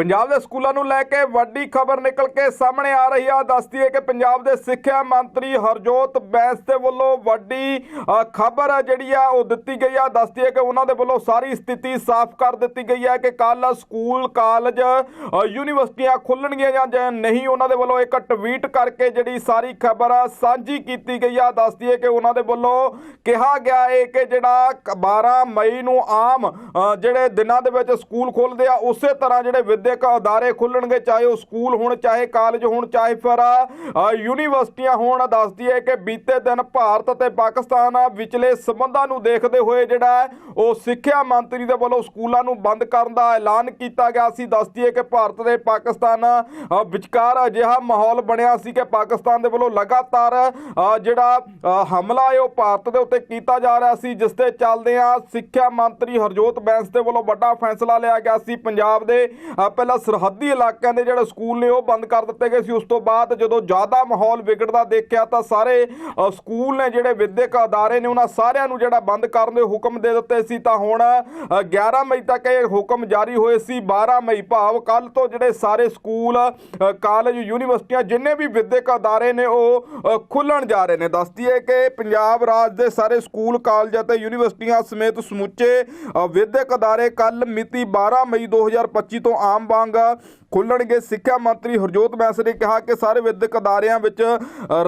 ਪੰਜਾਬ ਦੇ ਸਕੂਲਾਂ ਨੂੰ ਲੈ ਕੇ ਵੱਡੀ ਖਬਰ ਨਿਕਲ ਕੇ ਸਾਹਮਣੇ ਆ ਰਹੀ ਆ। ਦੱਸਦੀ ਹੈ ਕਿ ਪੰਜਾਬ ਦੇ ਸਿੱਖਿਆ ਮੰਤਰੀ ਹਰਜੋਤ ਬੈਂਸ ਦੇ ਵੱਲੋਂ ਵੱਡੀ ਖਬਰ ਜਿਹੜੀ ਆ, ਉਹ ਦਿੱਤੀ ਗਈ ਆ। ਦੱਸਦੀ ਹੈ ਕਿ ਉਹਨਾਂ ਦੇ ਵੱਲੋਂ ਸਾਰੀ ਸਥਿਤੀ ਸਾਫ਼ ਕਰ ਦਿੱਤੀ ਗਈ ਹੈ ਕਿ ਕੱਲ ਸਕੂਲ, ਕਾਲਜ ਯੂਨੀਵਰਸਿਟੀਆਂ ਖੁੱਲਣਗੀਆਂ ਜਾਂ ਨਹੀਂ, ਉਹਨਾਂ ਦੇ ਵੱਲੋਂ ਇੱਕ ਟਵੀਟ ਕਰਕੇ ਜਿਹੜੀ ਸਾਰੀ ਖਬਰ ਸਾਂਝੀ ਕੀਤੀ ਗਈ ਆ। ਦੱਸਦੀ ਹੈ ਕਿ ਉਹਨਾਂ ਦੇ ਵੱਲੋਂ ਕਿਹਾ ਗਿਆ ਹੈ ਕਿ ਜਿਹੜਾ ਕ- 12 ਮਈ ਨੂੰ ਆਮ ਜਿਹੜੇ ਦਿਨਾਂ ਦੇ ਵਿੱਚ ਸਕੂਲ ਖੁੱਲਦੇ ਆ, ਉਸੇ ਤਰ੍ਹਾਂ ਜਿਹੜੇ ਵਿਦਿਅਕ ਅਦਾਰੇ ਖੁੱਲਣਗੇ, ਚਾਹੇ ਉਹ ਸਕੂਲ ਹੋਣ, ਚਾਹੇ ਕਾਲਜ ਹੋਣ, ਚਾਹੇ ਫਿਰ ਯੂਨੀਵਰਸਿਟੀਆਂ ਹੋਣ ਦੱਸਦੀ ਹੈ ਕਿ ਬੀਤੇ ਦਿਨ ਭਾਰਤ ਅਤੇ ਪਾਕਿਸਤਾਨ ਵਿਚਲੇ ਸਬੰਧਾਂ ਨੂੰ ਦੇਖਦੇ ਹੋਏ ਜਿਹੜਾ ਉਹ ਸਿੱਖਿਆ ਮੰਤਰੀ ਦੇ ਵੱਲੋਂ ਸਕੂਲਾਂ ਨੂੰ ਬੰਦ ਕਰਨ ਦਾ ਐਲਾਨ ਕੀਤਾ ਗਿਆ ਸੀ। ਦੱਸਦੀ ਹੈ ਕਿ ਭਾਰਤ ਤੇ ਪਾਕਿਸਤਾਨ ਵਿਚਕਾਰ ਅਜਿਹਾ ਮਾਹੌਲ ਬਣਿਆ ਸੀ ਕਿ ਪਾਕਿਸਤਾਨ ਦੇ ਵੱਲੋਂ ਲਗਾਤਾਰ ਜਿਹੜਾ ਹਮਲਾ ਹੈ, ਉਹ ਭਾਰਤ ਦੇ ਉੱਤੇ ਕੀਤਾ ਜਾ ਰਿਹਾ ਸੀ, ਜਿਸ ਦੇ ਚੱਲਦੇ ਆ ਸਿੱਖਿਆ ਮੰਤਰੀ ਹਰਜੋਤ ਬੈਂਸ ਦੇ ਵੱਲੋਂ ਵੱਡਾ ਫੈਸਲਾ ਲਿਆ ਗਿਆ ਸੀ। ਪੰਜਾਬ ਦੇ ਪਹਿਲਾਂ ਸਰਹੱਦੀ ਇਲਾਕਿਆਂ ਦੇ ਜਿਹੜੇ ਸਕੂਲ ਨੇ ਉਹ ਬੰਦ ਕਰ ਦਿੱਤੇ ਗਏ ਸੀ। ਉਸ ਤੋਂ ਬਾਅਦ ਜਦੋਂ ਜ਼ਿਆਦਾ ਮਾਹੌਲ ਵਿਗੜਦਾ ਦੇਖਿਆ ਤਾਂ ਸਾਰੇ ਸਕੂਲ ਨੇ ਜਿਹੜੇ ਵਿਦਿਅਕ ਅਦਾਰੇ ਨੇ ਉਹਨਾਂ ਸਾਰਿਆਂ ਨੂੰ ਜਿਹੜਾ ਬੰਦ ਕਰਨ ਦੇ ਹੁਕਮ ਦੇ ਦਿੱਤੇ ਸੀ। ਤਾਂ ਹੁਣ ਅ, 11 ਮਈ ਤੱਕ ਇਹ ਹੁਕਮ ਜਾਰੀ ਹੋਏ ਸੀ। 12 ਮਈ ਭਾਵ ਕੱਲ ਤੋਂ ਜਿਹੜੇ ਸਾਰੇ ਸਕੂਲ ਕਾਲਜ ਯੂਨੀਵਰਸਿਟੀਆਂ ਜਿੰਨੇ ਵੀ ਵਿਦਿਅਕ ਅਦਾਰੇ ਨੇ ਉਹ ਅ, ਖੁੱਲਣ ਜਾ ਰਹੇ ਨੇ। ਦੱਸਦੀ ਹੈ ਕਿ ਪੰਜਾਬ ਰਾਜ ਦੇ ਸਾਰੇ ਸਕੂਲ ਕਾਲਜ ਅਤੇ ਯੂਨੀਵਰਸਿਟੀਆਂ ਸਮੇਤ ਸਮੁੱਚੇ ਅ, ਵਿਦਿਅਕ ਅਦਾਰੇ ਕੱਲ ਮਿਤੀ 12 ਮਈ 2025 ਤੋਂ ਆਮ ਵਾਂਗ ਖੁੱਲਣਗੇ। ਸਿੱਖਿਆ ਮੰਤਰੀ ਹਰਜੋਤ ਬੈਂਸ ਨੇ ਕਿਹਾ ਕਿ ਸਾਰੇ ਵਿਦਿਅਕ ਅਦਾਰਿਆਂ ਵਿੱਚ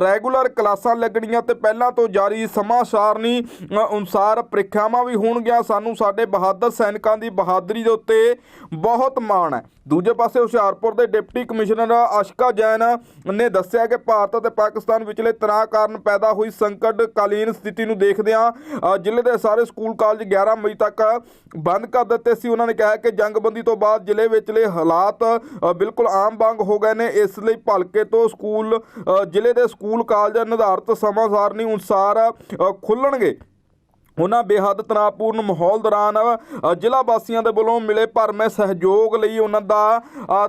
ਰੈਗੂਲਰ ਕਲਾਸਾਂ ਲੱਗਣੀਆਂ ਤੇ ਪਹਿਲਾਂ ਤੋਂ ਜਾਰੀ ਸਮਾਂ ਸਾਰਣੀ ਅਨੁਸਾਰ ਪ੍ਰੀਖਿਆਵਾਂ ਵੀ ਹੋਣਗੀਆਂ। ਸਾਨੂੰ ਸਾਡੇ ਬਹਾਦਰ ਸੈਨਿਕਾਂ ਦੀ ਬਹਾਦਰੀ ਦੇ ਉੱਤੇ ਬਹੁਤ ਮਾਣ ਹੈ। ਦੂਜੇ ਪਾਸੇ ਹੁਸ਼ਿਆਰਪੁਰ ਦੇ ਡਿਪਟੀ ਕਮਿਸ਼ਨਰ ਅਸ਼ਕਾ ਜੈਨ ਨੇ ਦੱਸਿਆ ਕਿ ਭਾਰਤ ਅਤੇ ਪਾਕਿਸਤਾਨ ਵਿਚਲੇ ਤਣਾਅ ਕਾਰਨ ਪੈਦਾ ਹੋਈ ਸੰਕਟ ਕਾਲੀਨ ਸਥਿਤੀ ਨੂੰ ਦੇਖਦਿਆਂ ਜ਼ਿਲ੍ਹੇ ਦੇ ਸਾਰੇ ਸਕੂਲ ਕਾਲਜ 11 ਮਈ ਤੱਕ ਬੰਦ ਕਰ ਦਿੱਤੇ ਸੀ। ਉਹਨਾਂ ਨੇ ਕਿਹਾ ਕਿ ਜੰਗਬੰਦੀ ਤੋਂ ਬਾਅਦ ਜ਼ਿਲ੍ਹੇ ਵਿਚਲੇ ਹਾਲਾਤ ਬਿਲਕੁਲ ਆਮ ਵਾਂਗ ਹੋ ਗਏ ਨੇ। ਇਸ ਲਈ ਭਲਕੇ ਤੋਂ ਸਕੂਲ ਜ਼ਿਲ੍ਹੇ ਦੇ ਸਕੂਲ ਕਾਲਜ ਨਿਰਧਾਰਤ ਸਮਾਂ ਸਾਰਣੀ ਅਨੁਸਾਰ ਖੁੱਲਣਗੇ। ਉਹਨਾਂ ਬੇਹੱਦ ਤਣਾਅਪੂਰਨ ਮਾਹੌਲ ਦੌਰਾਨ ਜ਼ਿਲ੍ਹਾ ਵਾਸੀਆਂ ਦੇ ਵੱਲੋਂ ਮਿਲੇ ਭਰਮੇ ਸਹਿਯੋਗ ਲਈ ਉਹਨਾਂ ਦਾ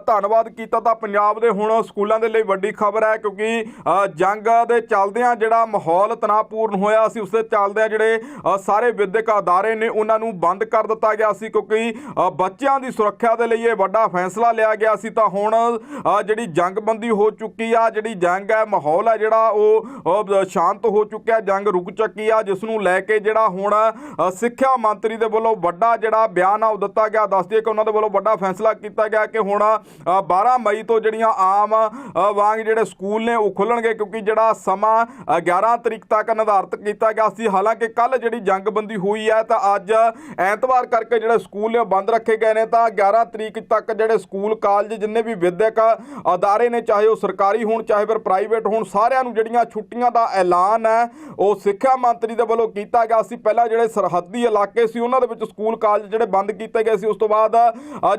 ਧੰਨਵਾਦ ਕੀਤਾ। ਤਾਂ ਪੰਜਾਬ ਦੇ ਹੁਣ ਸਕੂਲਾਂ ਦੇ ਲਈ ਵੱਡੀ ਖਬਰ ਹੈ ਕਿਉਂਕਿ ਜੰਗ ਦੇ ਚੱਲਦਿਆਂ ਜਿਹੜਾ ਮਾਹੌਲ ਤਣਾਅਪੂਰਨ ਹੋਇਆ ਸੀ, ਉਸਦੇ ਚੱਲਦਿਆਂ ਜਿਹੜੇ ਸਾਰੇ ਵਿਦਿਅਕ ਅਦਾਰੇ ਨੇ ਉਹਨਾਂ ਨੂੰ ਬੰਦ ਕਰ ਦਿੱਤਾ ਗਿਆ ਸੀ ਕਿਉਂਕਿ ਬੱਚਿਆਂ ਦੀ ਸੁਰੱਖਿਆ ਦੇ ਲਈ ਇਹ ਵੱਡਾ ਫੈਸਲਾ ਲਿਆ ਗਿਆ ਸੀ। ਤਾਂ ਹੁਣ ਜਿਹੜੀ ਜੰਗਬੰਦੀ ਹੋ ਚੁੱਕੀ ਆ, ਜਿਹੜੀ ਜੰਗ ਹੈ, ਮਾਹੌਲ ਹੈ ਜਿਹੜਾ ਉਹ ਸ਼ਾਂਤ ਹੋ ਚੁੱਕਿਆ, ਜੰਗ ਰੁਕ ਚੁੱਕੀ ਆ, ਜਿਸ ਨੂੰ ਲੈ ਕੇ ਜਿਹੜਾ ਹੁਣ ਸਿੱਖਿਆ ਮੰਤਰੀ ਦੇ ਵੱਲੋਂ ਵੱਡਾ ਜਿਹੜਾ ਬਿਆਨ ਆ ਉਹ ਦਿੱਤਾ ਗਿਆ। ਦੱਸਦੀ ਹੈ ਕਿ ਉਹਨਾਂ ਦੇ ਵੱਲੋਂ ਵੱਡਾ ਫੈਸਲਾ ਕੀਤਾ ਗਿਆ ਕਿ ਹੁਣ ਅ, 12 ਮਈ ਤੋਂ ਜਿਹੜੀਆਂ ਆਮ ਵਾਂਗ ਜਿਹੜੇ ਸਕੂਲ ਨੇ ਉਹ ਖੁੱਲਣਗੇ ਕਿਉਂਕਿ ਜਿਹੜਾ ਸਮਾਂ ਅ, 11 ਤਰੀਕ ਤੱਕ ਨਿਰਧਾਰਤ ਕੀਤਾ ਗਿਆ ਸੀ। ਹਾਲਾਂਕਿ ਕੱਲ ਜਿਹੜੀ ਜੰਗਬੰਦੀ ਹੋਈ ਹੈ ਤਾਂ ਅੱਜ ਐਤਵਾਰ ਕਰਕੇ ਜਿਹੜੇ ਸਕੂਲ ਨੇ ਉਹ ਬੰਦ ਰੱਖੇ ਗਏ ਨੇ। ਤਾਂ 11 ਤਰੀਕ ਤੱਕ ਜਿਹੜੇ ਸਕੂਲ ਕਾਲਜ ਜਿੰਨੇ ਵੀ ਵਿਦਿਅਕ ਅਦਾਰੇ ਨੇ ਚਾਹੇ ਉਹ ਸਰਕਾਰੀ ਹੋਣ ਚਾਹੇ ਫਿਰ ਪ੍ਰਾਈਵੇਟ ਹੋਣ ਸਾਰਿਆਂ ਨੂੰ ਜਿਹੜੀਆਂ ਛੁੱਟੀਆਂ ਦਾ ਐਲਾਨ ਹੈ ਉਹ ਸਿੱਖਿਆ ਮੰਤਰੀ ਦੇ ਵੱਲੋਂ ਕੀਤਾ ਗਿਆ ਸੀ। ਪਹਿਲਾਂ ਜਿਹੜੇ ਸਰਹੱਦੀ ਇਲਾਕੇ ਸੀ, ਉਹਨਾਂ ਦੇ ਵਿੱਚ ਸਕੂਲ ਕਾਲਜ ਜਿਹੜੇ ਬੰਦ ਕੀਤੇ ਗਏ ਸੀ, ਉਸ ਤੋਂ ਬਾਅਦ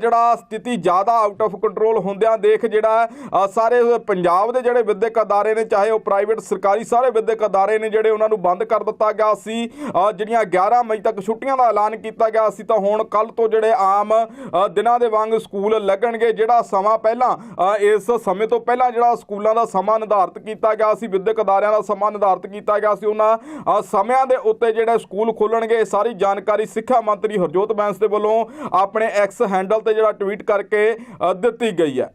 ਜਿਹੜਾ ਸਥਿਤੀ ਜ਼ਿਆਦਾ ਆਊਟ ਆਫ ਕੰਟਰੋਲ ਹੁੰਦਿਆਂ ਦੇਖ ਜਿਹੜਾ ਸਾਰੇ ਪੰਜਾਬ ਦੇ ਜਿਹੜੇ ਵਿਦਿਅਕ ਅਦਾਰੇ ਨੇ, ਚਾਹੇ ਉਹ ਪ੍ਰਾਈਵੇਟ ਸਰਕਾਰੀ ਸਾਰੇ ਵਿਦਿਅਕ ਅਦਾਰੇ ਨੇ ਜਿਹੜੇ ਉਹਨਾਂ ਨੂੰ ਬੰਦ ਕਰ ਦਿੱਤਾ ਗਿਆ ਸੀ ਜਿਹੜੀਆਂ 11 ਮਈ ਤੱਕ ਛੁੱਟੀਆਂ ਦਾ ਐਲਾਨ ਕੀਤਾ ਗਿਆ ਸੀ, ਤਾਂ ਹੁਣ ਕੱਲ ਤੋਂ ਜਿਹੜੇ ਆਮ ਦਿਨਾਂ ਦੇ ਵਾਂਗ ਸਕੂਲ ਲੱਗਣਗੇ, ਜਿਹੜਾ ਸਮਾਂ ਪਹਿਲਾਂ ਇਸ ਸਮੇਂ ਤੋਂ ਪਹਿਲਾਂ ਜਿਹੜਾ ਸਕੂਲਾਂ ਦਾ ਸਮਾਂ ਨਿਰਧਾਰਤ ਕੀਤਾ ਗਿਆ ਸੀ, ਵਿਦਿਅਕ ਅਦਾਰਿਆਂ ਦਾ ਸਮਾਂ ਨਿਰਧਾਰਿਤ ਕੀਤਾ ਗਿਆ ਸੀ, ਉਹਨਾਂ ਸਮਿਆਂ ਦੇ ਉੱਤੇ ਜਿਹੜੇ ਸਕੂਲ ਖੋਲਣਗੇ। ਇਹ ਸਾਰੀ ਜਾਣਕਾਰੀ ਸਿੱਖਿਆ ਮੰਤਰੀ ਹਰਜੋਤ ਬੈਂਸ ਦੇ ਵੱਲੋਂ ਆਪਣੇ ਐਕਸ ਹੈਂਡਲ ਤੇ ਜਿਹੜਾ ਟਵੀਟ ਕਰਕੇ ਦਿੱਤੀ ਗਈ ਹੈ।